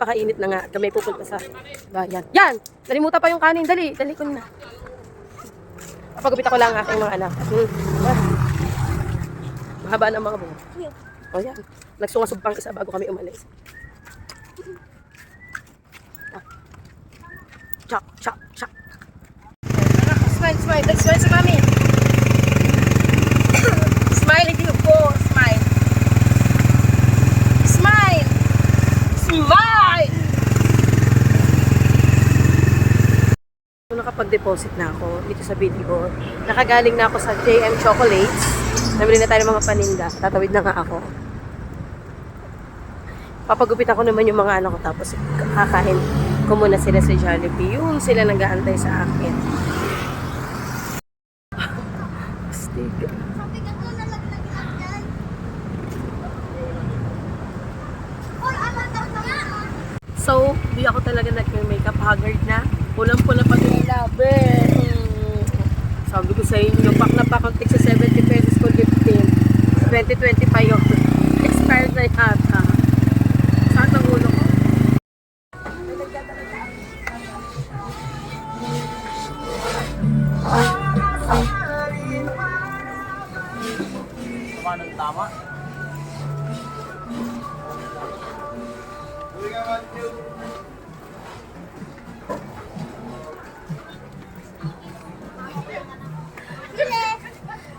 napakainit na nga kami pupunta sa bayan. Yan! Nalimutan pa yung kanin. Dali, dali ko na. Papagupit ako lang ang aking mga anak. Hmm. Ah. Mahaba na ang mga buhok. O yan. Nagsungasog pang isa bago kami umalis. Ah. Chak, chak, chak. Smile, smile. Let's smile sa mami. smile if you go. Smile. Smile! Smile! So, nakapag-deposit na ako dito sa video. Nakagaling na ako sa JM Chocolates. Nabili na tayo ng mga paninda. Tatawid na nga ako. Papagupit ako naman yung mga anak ko tapos kakain ko muna sila sa Jollibee. Yung sila nag-aantay sa akin. Astig. So, di ako talaga nag-makeup. Haggard na. Pulang-pula pa yung labi. Mm. Sabi ko sa inyo, pack na pack ang tig sa 70 pesos ko 15. 2020 pa yun. Expired na yata. Saan ang ulo ko? Tama ng tama.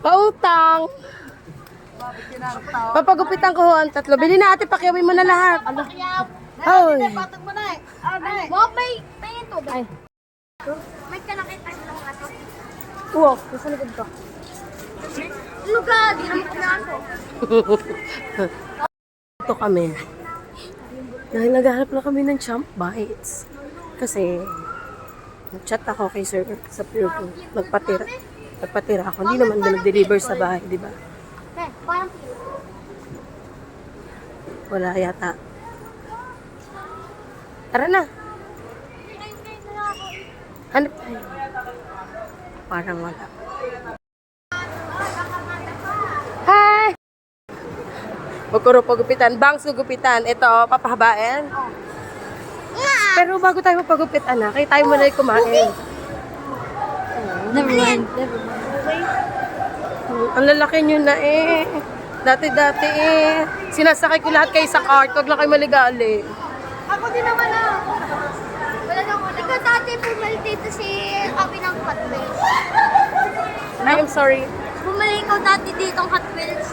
Pautang! Papagupitan ko ho ang tatlo. Bili na ate, pakiawin mo na lahat. Hoy! Bob, may, may ito ba? May kanakita ng ato. Uwo, nasa likod ko. Ka? Di naman kinaso. Ito kami. Dahil naghahanap na kami ng champ bites. Kasi, nag-chat ako kay sir sa Pure. Nagpatira. Nagpatira ako. Hindi naman din nag-deliver sa bahay, di ba? Eh, parang Wala yata. Tara na. Hanap tayo. Parang wala. Hi! Pagkuro pagupitan. Bangs gugupitan. Ito, papahabain. Pero bago tayo magpagupit, anak, kaya tayo muna kumain. Never mind. Ang lalaki nyo na eh. Dati-dati eh. Sinasakay ko lahat kayo sa cart. Huwag lang kayo maligali. Ako din naman ah. Wala na wala. Ikaw dati bumalik dito si Kapi ng Hot Wheels. I am sorry. Bumalik ikaw dati dito ng Hot Wheels.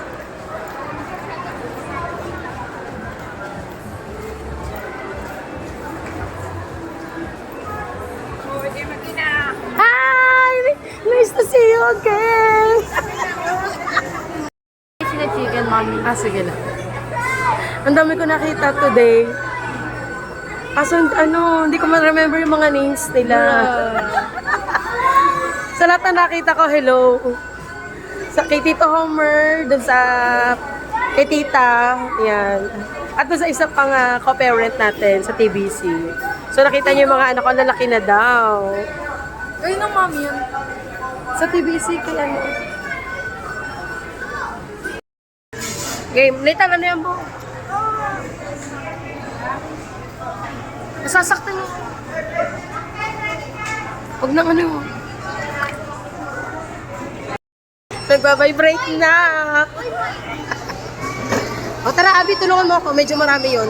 Hi! Nice to see you again! Chicken, mommy. Ah, sige na. Ang dami ko nakita today. Kaso, ano, hindi ko ma-remember yung mga names nila. sa lahat na nakita ko, hello. Sa kay Tito Homer, dun sa kay Tita, yan. At dun sa isa pang uh, co-parent natin sa TBC. So nakita niyo yung mga anak ko, lalaki na daw. Ayun ang mommy yun. Sa TBC, kay ano. Game, Nathan, ano yan mo? Nasasaktan mo. Huwag nang ano. Nagbabibrate na. o tara, Abby, tulungan mo ako. Medyo marami yon.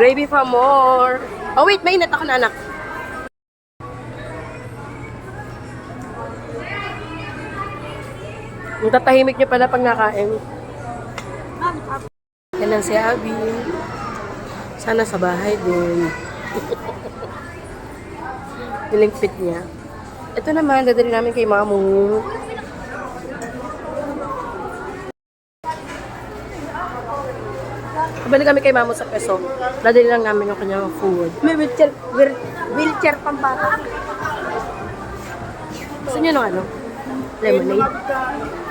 Gravy for more. Oh wait, mainit ako na anak. Ang tatahimik niyo pala pag nakain. Yan lang si Abby. Sana sa bahay din. Nilingpit niya. Ito naman, dadali namin kay Mamu. Balik kami kay Mamu sa peso. Dadali lang namin yung kanyang food. May wheelchair, wheel- wheelchair pang bata. Gusto niyo ng ano? Lemonade?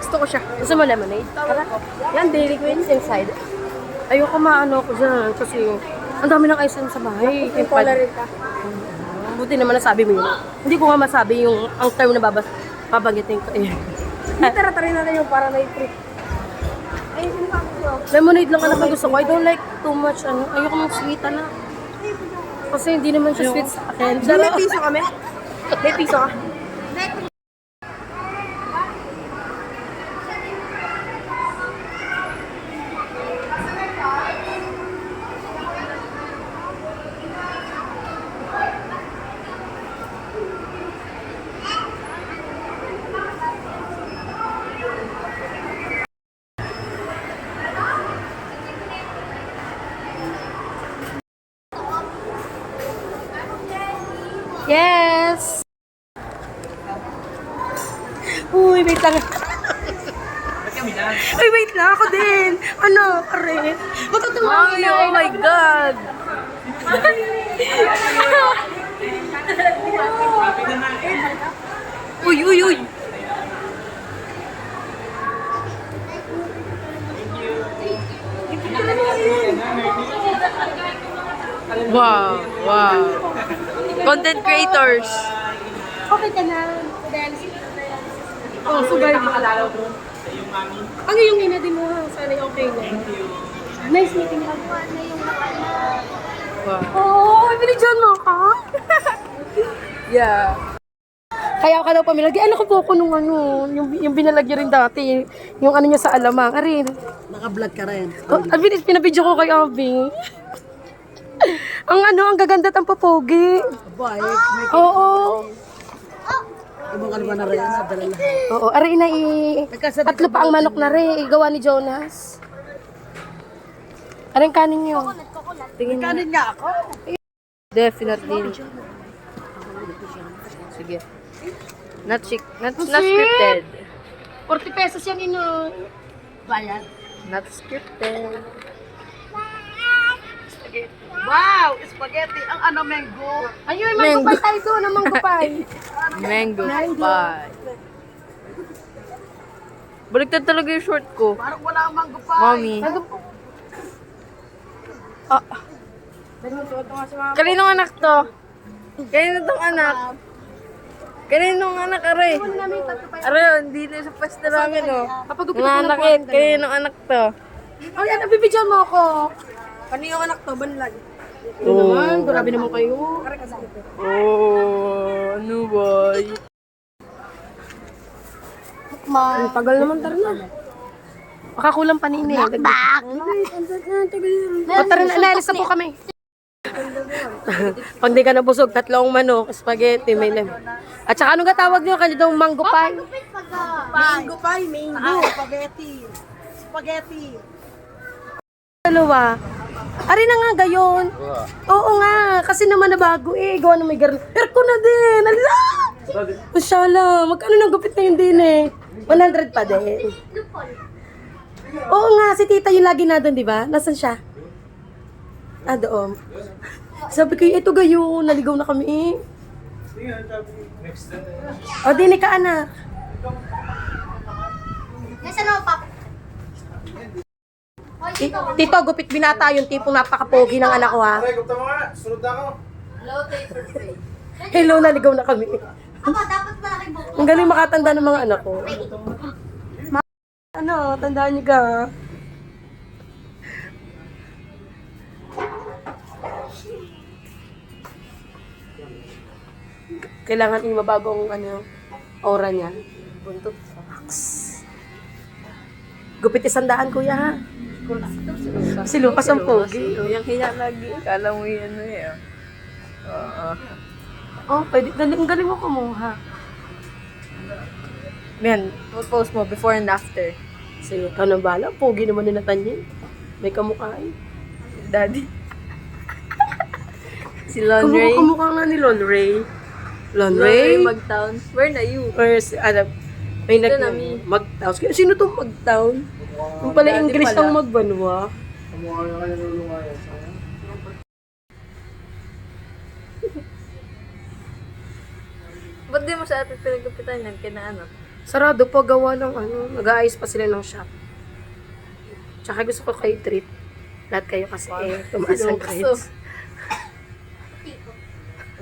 Gusto ko siya. Gusto mo lemonade? Tara. Yan, Dairy Queen inside. Ayoko maano ko dyan kasi ang dami ng ice cream sa bahay. Yung rin ka. Buti naman nasabi mo yun. Hindi ko nga masabi yung ang term na babas, babagitin ko eh. Hindi tara-tara na lang yung para na trip. Lemonade lang anak ang gusto ko. I don't like too much, ano. Ayoko ng sweet, anak. Kasi hindi naman siya sweet sa akin. May piso kami? May piso ka? Yes! Uy, wait lang. Uy, wait lang. Ako din. Ano, pare? Matutuwa Mami, oh my God! uy, uy, uy! Wow, wow. Content creators. Okay ka na. Oh, so guys. Ang iyong ina din mo. Sana okay na. Nice meeting you. Ano yung nakala? Wow. Oh, binigyan mo ka? Yeah. Kaya ka daw pamilya. Di ano ko po ko nung ano, yung, yung binalag niya rin dati. Yung ano niya sa alamang. Arin. Naka-vlog ka rin. Oh, Abi, pinabidyo ko kay Abi. ang ano, ang gaganda at ang papogi. Abay, may Oo. ibang kalima na rin. Nadala lahat. Oo, aray na i... Tatlo pa ang manok na rin. Igawa ni Jonas. Aring kanin niyo. Tingin na. Kanin nga ako. Definitely. Sige. Not, chick, not, not Kasi- scripted. 40 pesos yan ino. Bayad. Not scripted. Wow! Spaghetti! Ang ano, mango! Ayun, mango pie tayo doon. Ang mango pie. Mango pie. Baliktad talaga yung short ko. Parang wala ang mango pa. Mommy. Ah. Kaninong anak to? Kanino tong anak? Kaninong anak, aray? Aray, oh, hindi na sa pwesto namin, oh. Kapag upit ako ng Nanakit, kaninong anak to? Ay, ano, bibidyan mo ako. Kanino anak to? Banlag. Ano naman? Grabe naman kayo. Oh, ano boy? Ang tagal naman, tara na. Makakulang pa ni Ine. Bakbak! O, tara na, naalis na po kami. Pag di ka nabusog, tatlong manok, spaghetti, may lem. At saka ano ka tawag nyo? Kanyo daw mango pie? Pag ah, Mango pa, mango! Spaghetti! Spaghetti! Dalawa. Ari na nga gayon. Oo nga, kasi naman na bago eh. Gawa na may garn. Aircon na din. Ala! Mashallah, magkano nang gupit na yun din eh? 100 pa din. Oo nga, si tita yung lagi na doon, di ba? Nasaan siya? Ah, doon. Sabi ko, ito gayon, naligaw na kami eh. O, dinig ka anak. Nasaan ako, Papa? Tito, gupit binata yung tipong napakapogi ng anak ko ha. Aray, gupta mo nga. Sunod na ako. low paper. Hello, naligaw na kami. Ama, dapat malaki buko. Ang galing makatanda ng mga anak ko. Ano, tandaan niyo ka. Kailangan yung mabagong ano, aura niya. Buntot. Gupit isang daan, kuya, ha? Si Lucas ang pogi. Yung hiya lagi. Kala mo yan, ano eh. Oo. Oh, pwede. Galing, galing mo kumuha. Men, post mo before and after. Sige, ikaw na bala. Pogi naman ni Nathaniel. May kamukha eh. Daddy. si Lon Kamukha, Ray. kamukha nga ni Lon Ray. Lon Lon Ray Ray? Magtown. Where na you? Or si, ano, may nag... Magtown. Sino tong Magtown? Yung pala Daddy English pala. ang magbanwa. Kamukha nga kayo nulungayan. Ba't di mo sa atin pinagkapitan yan? Kina ano? Sarado pa gawa ng ano. Nag-aayos pa sila ng shop. Tsaka gusto ko kayo treat. Lahat kayo kasi eh, tumaas ang grades.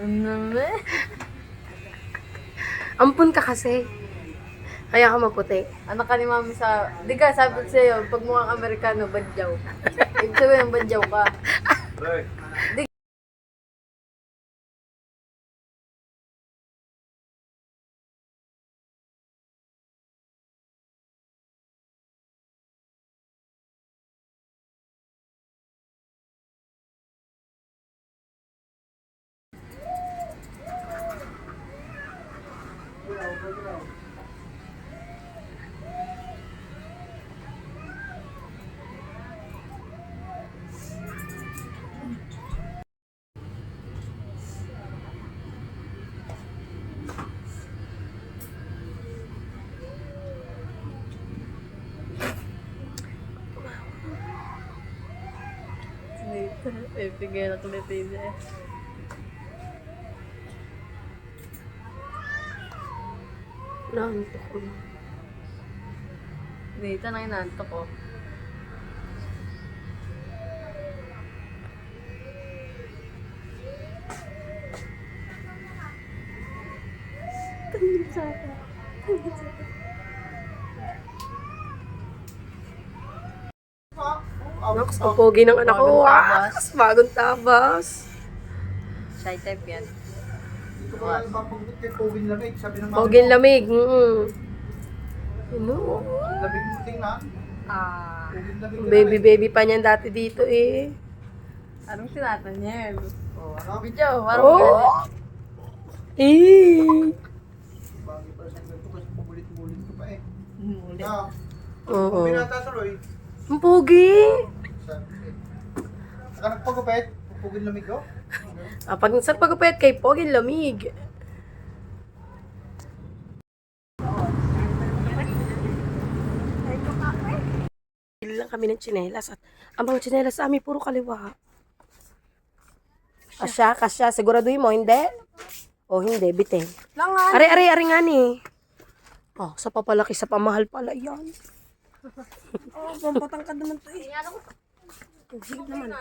Ano na? Ampun ka kasi. Kaya ka maputi. Anak ka ni mami sa... Di ka, sabi ko sa'yo, pag mukhang Amerikano, badyaw. Ibig sabihin, badyaw ka. Right. Eh, bigay na kulit eh. Naantok ko na. Dito na inanto ko. Nox, ang pogi ng anak ko. Bagong Ah, tabas. bagong tabas. Shy type yan. Ito ko lang papagbit kay Poging Lamig. Sabi ng Pogi ang lamig. Mm. Ano? Lamig mo tingnan. Ah, Poging Lamig. Baby, baby pa niyan dati dito eh. anong sinatan niya? Oh, ano? Video, parang Oh! Eh! Bagay para sa ganito kasi pabulit-bulit ko pa eh. Mulit. Ah, Oo. kung binata tuloy. Ang pogi! Sabi. Saka nagpagupit. Poging Lamig oh. Ah, pag saan pagupit kay Pogi lamig. Bili lang kami ng tsinelas at ang mga tsinelas sa amin puro kaliwa. Kasya, kasya. Siguraduhin mo, hindi? O hindi, bitin. Langan! Are, are, are nga ni. Oh, sa papalaki, sa pamahal pala yan. oh, pampatang ka naman to eh. Sige naman.